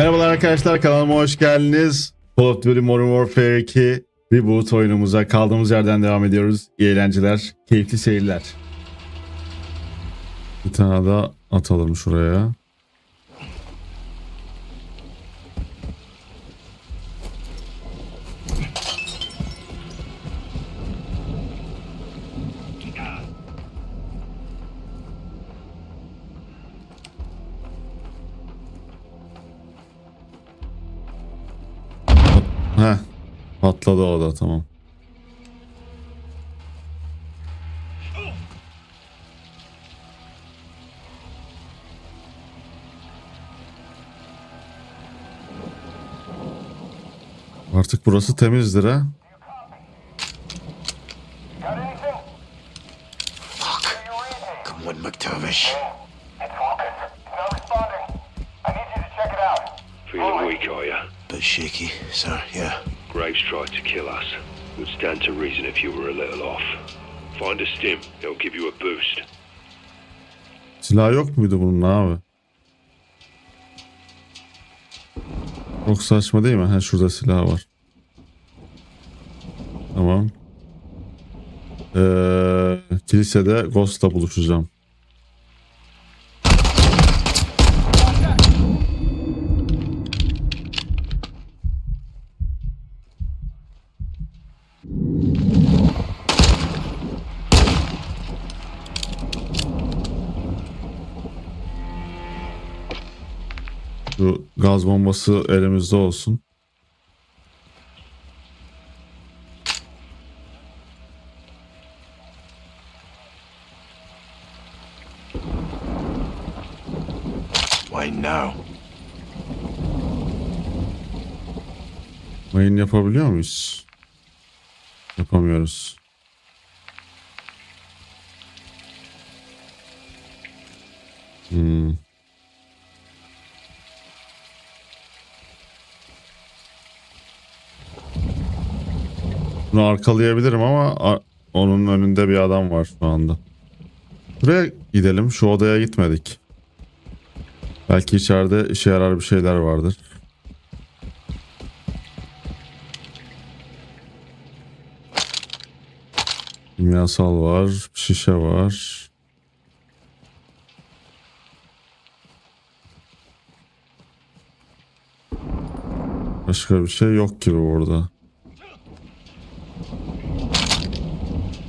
Merhabalar arkadaşlar kanalıma hoş geldiniz. Call of Duty Modern Warfare 2 Reboot oyunumuza kaldığımız yerden devam ediyoruz. İyi eğlenceler, keyifli seyirler. Bir tane daha atalım şuraya. Heh, patladı o da tamam. Artık burası temizdir ha. Fuck. Come on, McTavish. It's Lucas. He's not responding. I need you to check it out. Feeling weak, are you? Bit shaky, sir, yeah. Graves tried to kill us. Would stand to reason if you were a little off. Find a stim, it'll give you a boost. Silah yok muydu bunun abi? Çok saçma değil mi? Ha şurada silah var. Tamam. Ee, kilisede Ghost'la buluşacağım. Gaz bombası elimizde olsun. Why now? Mayın yapabiliyor muyuz? Yapamıyoruz. Hmm. Bunu arkalayabilirim ama onun önünde bir adam var şu anda. Buraya gidelim. Şu odaya gitmedik. Belki içeride işe yarar bir şeyler vardır. Kimyasal var, şişe var. Başka bir şey yok gibi burada.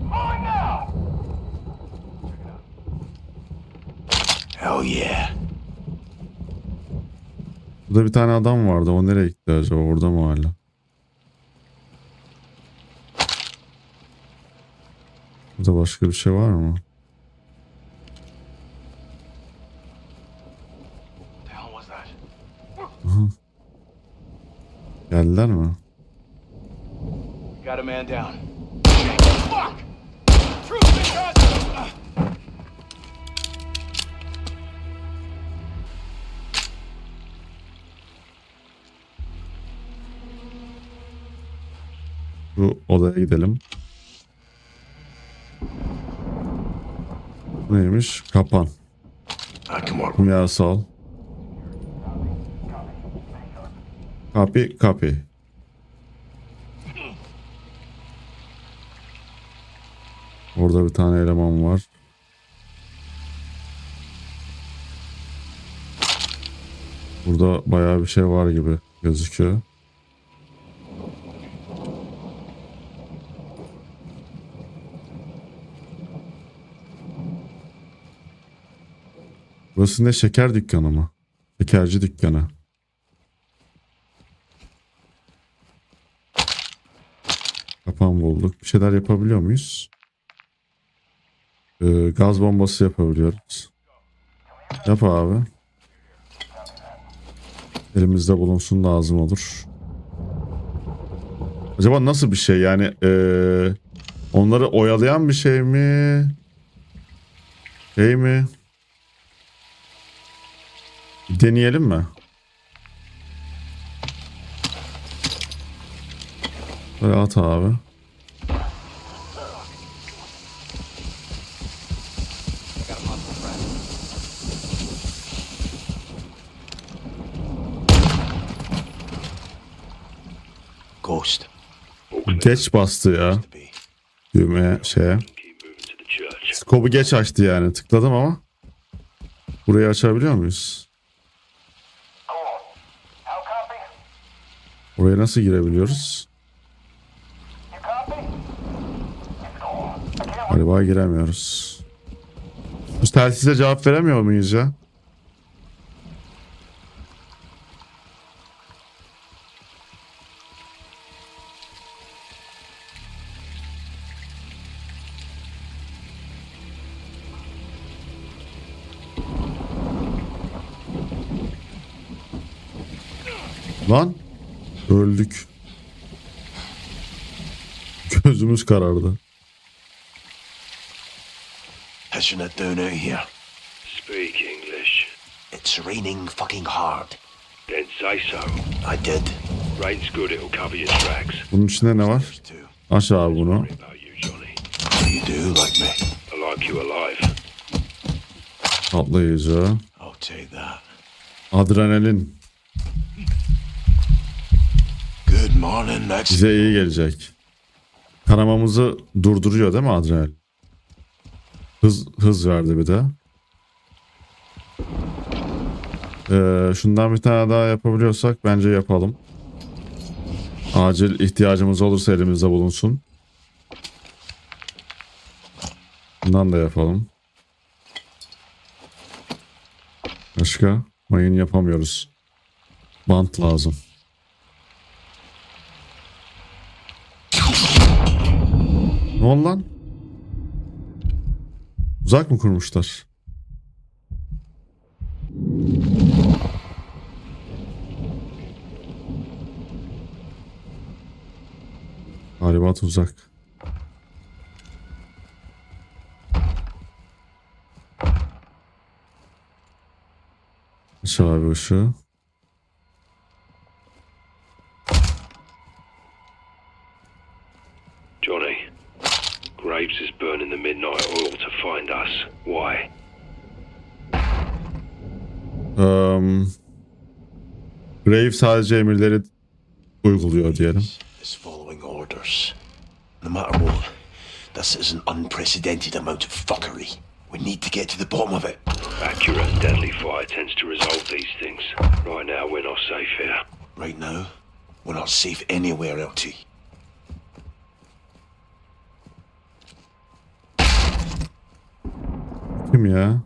Moving now! Hell yeah. Burada bir tane adam vardı. O nereye gitti acaba? Orada mı hala? Burada başka bir şey var mı? The hell was that? Geldiler mi? Got a man down. Fuck! Truth because... Bu odaya gidelim. Neymiş? Kapan. I Copy, copy. Orada bir tane eleman var. Burada bayağı bir şey var gibi gözüküyor. Burası ne şeker dükkanı mı? Şekerci dükkanı. Kapan bulduk. Bir şeyler yapabiliyor muyuz? Ee, gaz bombası yapabiliyoruz. Yap abi. Elimizde bulunsun lazım olur. Acaba nasıl bir şey yani ee, onları oyalayan bir şey mi? Şey mi? Deneyelim mi? Böyle at abi. Ghost. Geç bastı ya düğmeye şeye. Skobu geç açtı yani tıkladım ama. Burayı açabiliyor muyuz? Oraya nasıl girebiliyoruz? You copy? It's cool. I can't Galiba giremiyoruz. Bu telsize cevap veremiyor muyuz ya? Lan öldük. Gözümüz karardı. Pitching it down out here. Speak English. It's raining fucking hard. Then say so. I did. Rain's good, it'll cover your tracks. Bunun içinde ne var? Aç abi bunu. You, do like me. I like you alive. Patlayıcı. I'll take that. Adrenalin. Good morning, Mexico. Bize iyi gelecek. Kanamamızı durduruyor değil mi adrenalin? Hız, hız verdi bir de. Ee, şundan bir tane daha yapabiliyorsak bence yapalım. Acil ihtiyacımız olursa elimizde bulunsun. Bundan da yapalım. Başka? Mayın yapamıyoruz. Bant lazım. Ne oldu lan? Uzak mı kurmuşlar? Galiba uzak. Aç abi ışığı. Us. Why? Um, Grave sadece emirleri uyguluyor diyelim. is following orders. No matter what, this is an unprecedented amount of fuckery. We need to get to the bottom of it. Accurate and deadly fire tends to resolve these things. Right now, we're not safe here. Right now, we're not safe anywhere, LT. Kim ya?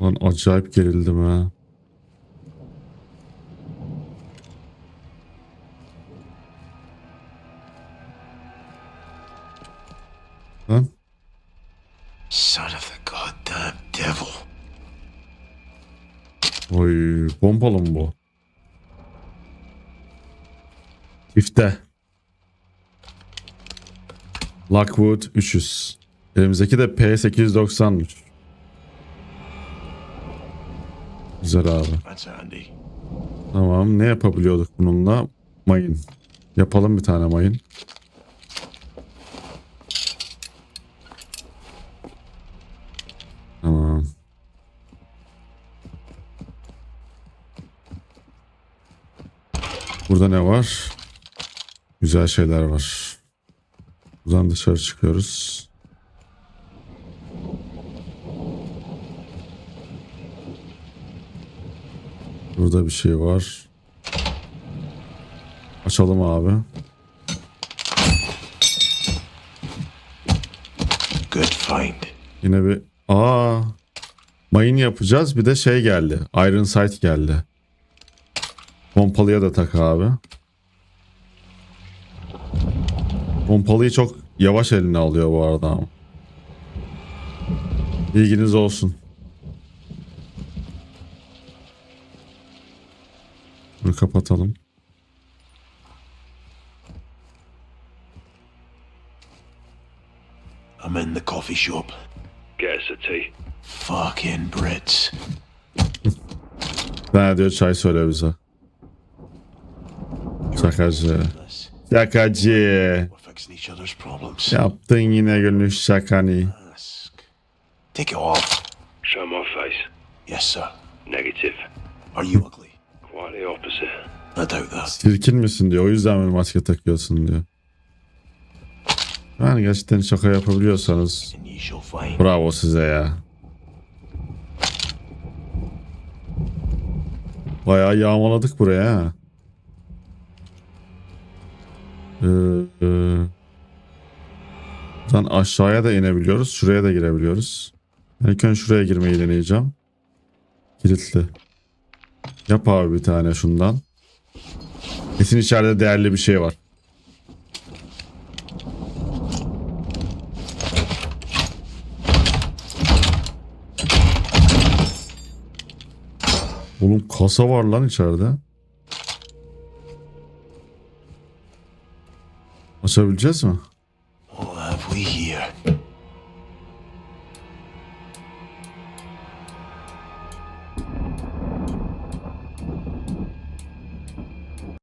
Lan acayip gerildim ha. Çifte. Lockwood 300. Elimizdeki de P890'mış. Güzel abi. Tamam ne yapabiliyorduk bununla? Mayın. Yapalım bir tane mayın. Tamam. Burada ne var? Güzel şeyler var. Buradan dışarı çıkıyoruz. Burada bir şey var. Açalım abi. Good find. Yine bir... Aa, mayın yapacağız. Bir de şey geldi. Iron Sight geldi. Pompalıya da tak abi. Pompalıyı çok yavaş eline alıyor bu arada ama. Bilginiz olsun. Bunu kapatalım. I'm in the coffee shop. Get us a tea. Fucking Brits. Ne diyor çay söyle bize. Şakacı. Şakacı. We're fixing each other's problems. Yaptın yine gönül şakanı. Ask. Take it off. Show my face. Yes, sir. Negative. Are you ugly? Quite the opposite. I doubt that. Çirkin misin diyor. O yüzden mi maske takıyorsun diyor. Yani gerçekten şaka yapabiliyorsanız bravo size ya. Bayağı yağmaladık buraya ha. Buradan aşağıya da inebiliyoruz. Şuraya da girebiliyoruz. İlk önce şuraya girmeyi deneyeceğim. Kilitli. Yap abi bir tane şundan. Kesin içeride değerli bir şey var. Oğlum kasa var lan içeride. Açabileceğiz mi? What have we here?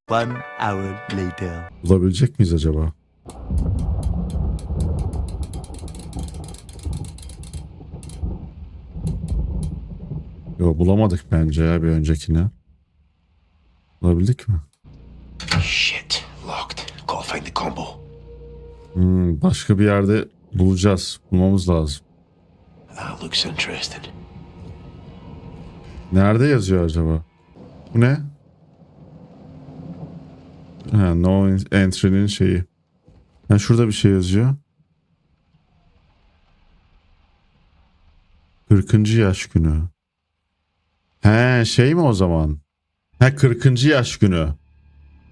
One hour later. Bulabilecek miyiz acaba? Yo bulamadık bence ya bir öncekine. Bulabildik mi? Shit. Find the combo. Hmm, başka bir yerde bulacağız. Bulmamız lazım. That looks interesting. Nerede yazıyor acaba? Bu ne? Ha, no entry'nin şeyi. Ha, şurada bir şey yazıyor. 40. yaş günü. He şey mi o zaman? Ha 40. yaş günü.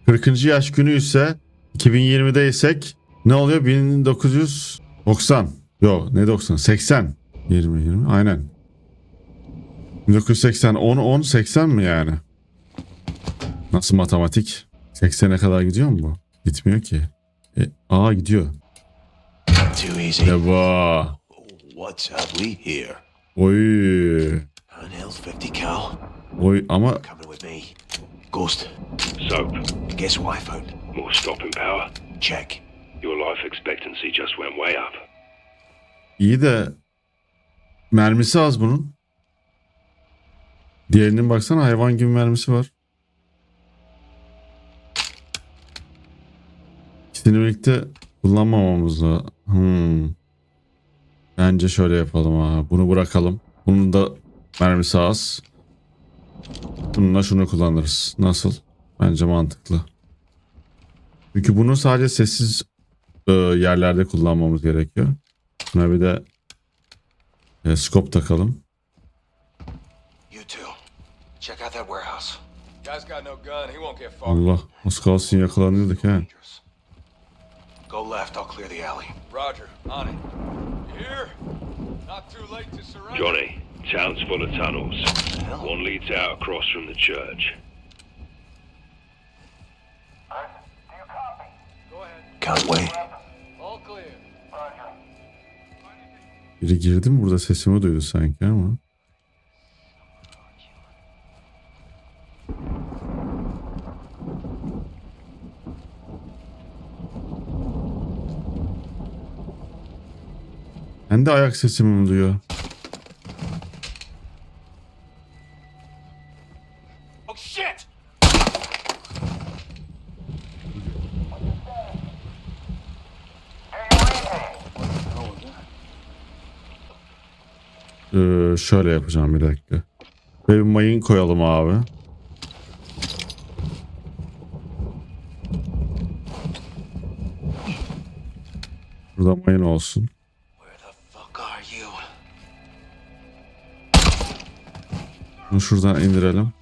40. yaş günü ise 2020'de isek ne oluyor? 1990. Yok ne 90? 80. 20 20 aynen. 1980 10 10 80 mi yani? Nasıl matematik? 80'e kadar gidiyor mu bu? Gitmiyor ki. E, aa gidiyor. Too easy. Deva. What have we here? Oy. Handheld 50 cal. Oy ama Coming with me. Ghost. Soap. Guess what I found? More stopping power. Check. Your life expectancy just went way up. iyi de mermisi az bunun. Diğerinin baksana hayvan gibi mermisi var. İkisini birlikte kullanmamamız da. Hmm. Bence şöyle yapalım ha. Bunu bırakalım. Bunun da mermisi az. Bununla şunu kullanırız. Nasıl? Bence mantıklı. Çünkü bunu sadece sessiz e, yerlerde kullanmamız gerekiyor. Buna bir de e, scope takalım. Allah az kalsın yakalanıyorduk ha. Go left, I'll clear the alley. Roger. On it. Here? Not too late to surrender. Johnny, town's full of tunnels. One leads out across from the church. Clear. Roger. Biri girdi mi burada sesimi duydu sanki ama. Ben de ayak sesimi mi duyuyor? şöyle yapacağım bir dakika. Ve bir mayın koyalım abi. Burada mayın olsun. Bunu şuradan indirelim.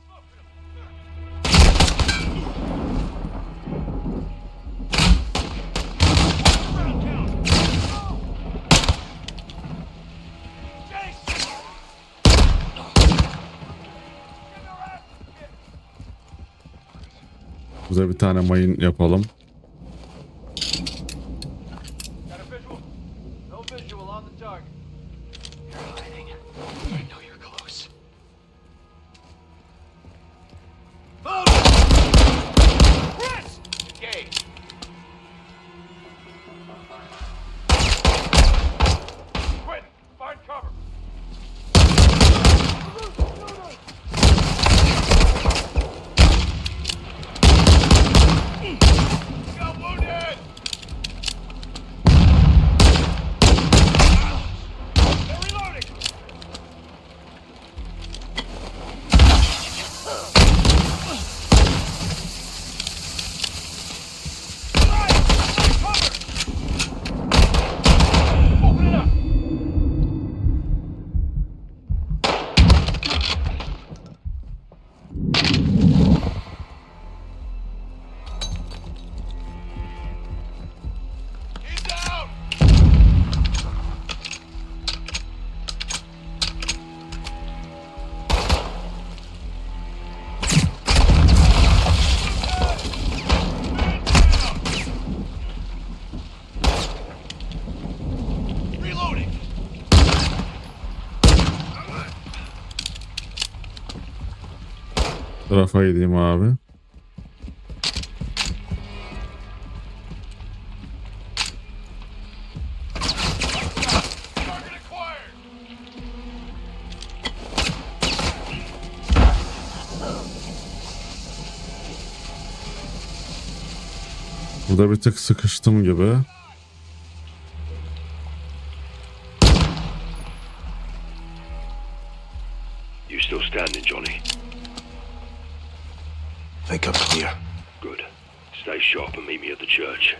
Burada bir tane mayın yapalım. Tarafa gideyim abi. Burada bir tık sıkıştım gibi. You still standing, Johnny? Think I'm clear. Good. Stay sharp and meet me at the church.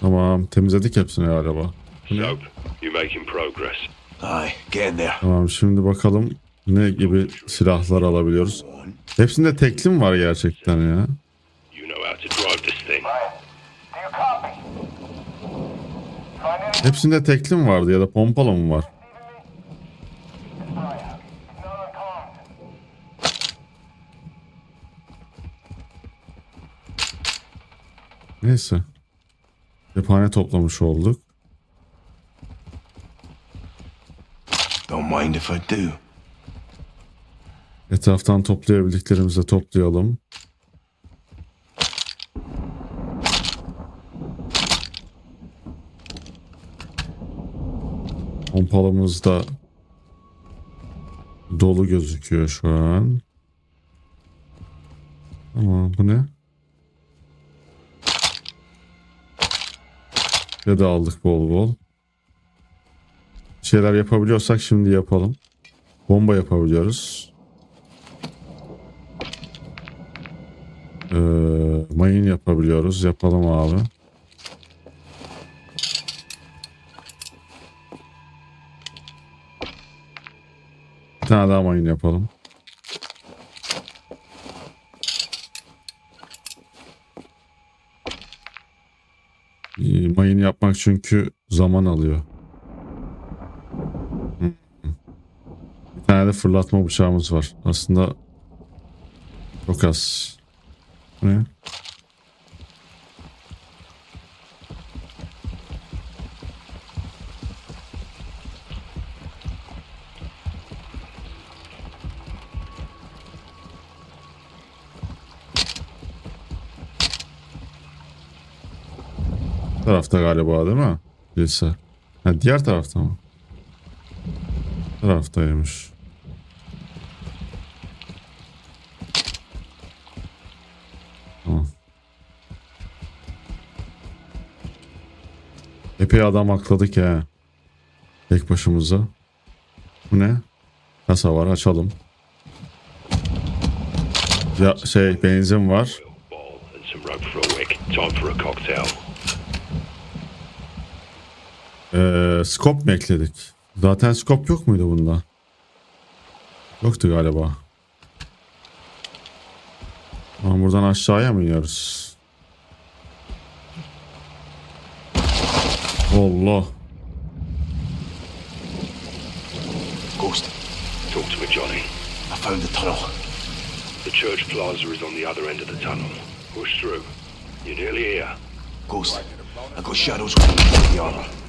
Tamam temizledik hepsini galiba. Soap, you making progress? Aye, getting there. Tamam şimdi bakalım ne gibi silahlar alabiliyoruz. Hepsinde teklim var gerçekten ya. You know how to drive this thing. Hepsinde teklim vardı ya da pompalı mı var? Neyse. Cephane toplamış olduk. Don't mind if I do. Etraftan toplayabildiklerimizi toplayalım. Pompalımız da dolu gözüküyor şu an. Ama bu ne? Ya da aldık bol bol. Şeyler yapabiliyorsak şimdi yapalım. Bomba yapabiliyoruz. Ee, mayın yapabiliyoruz. Yapalım abi. Bir tane daha mayın yapalım. Mayın yapmak çünkü zaman alıyor. Bir tane de fırlatma bıçağımız var. Aslında çok az. Ne? Tarafta galiba değil mi? Lise. Ha, diğer tarafta mı? Taraftaymış. Tamam. Epey adam akladık ya. Tek başımıza. Bu ne? Kasa var açalım. Ya şey benzin var. Ee, scope mu ekledik? Zaten scope yok muydu bunda? Yoktu galiba. Ama buradan aşağıya mı iniyoruz? Allah. Ghost, Talk to me, Johnny. I found the tunnel. The church plaza is on the other end of the tunnel. Push through. You're nearly here. Ghost, I got shadows the armor.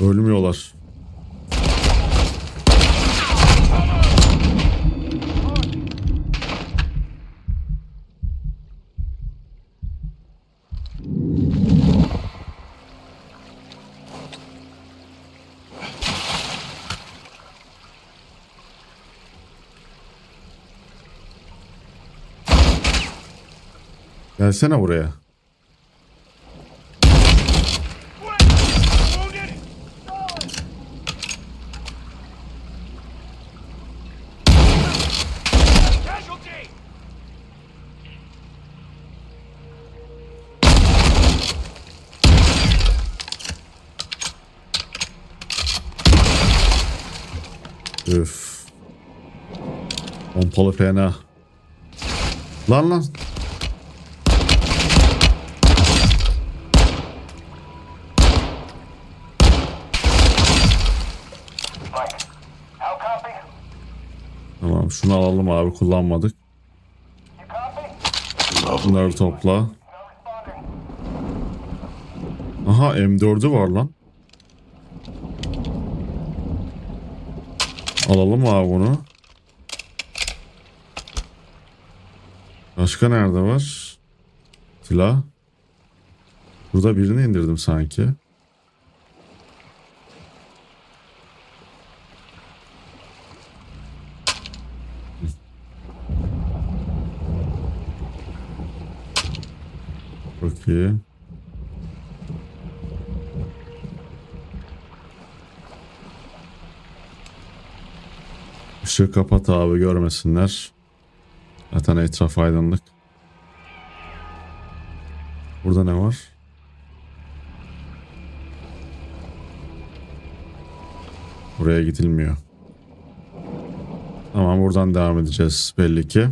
Ölmüyorlar. Gelsene buraya. Üf. Pompalı fena. Lan lan. Tamam şunu alalım abi kullanmadık. Bunları topla. Aha M4'ü var lan. Alalım abi bunu. Başka nerede var? Silah. Burada birini indirdim sanki. Çok. Işığı kapat abi görmesinler. Zaten etraf aydınlık. Burada ne var? Buraya gidilmiyor. Tamam buradan devam edeceğiz belli ki.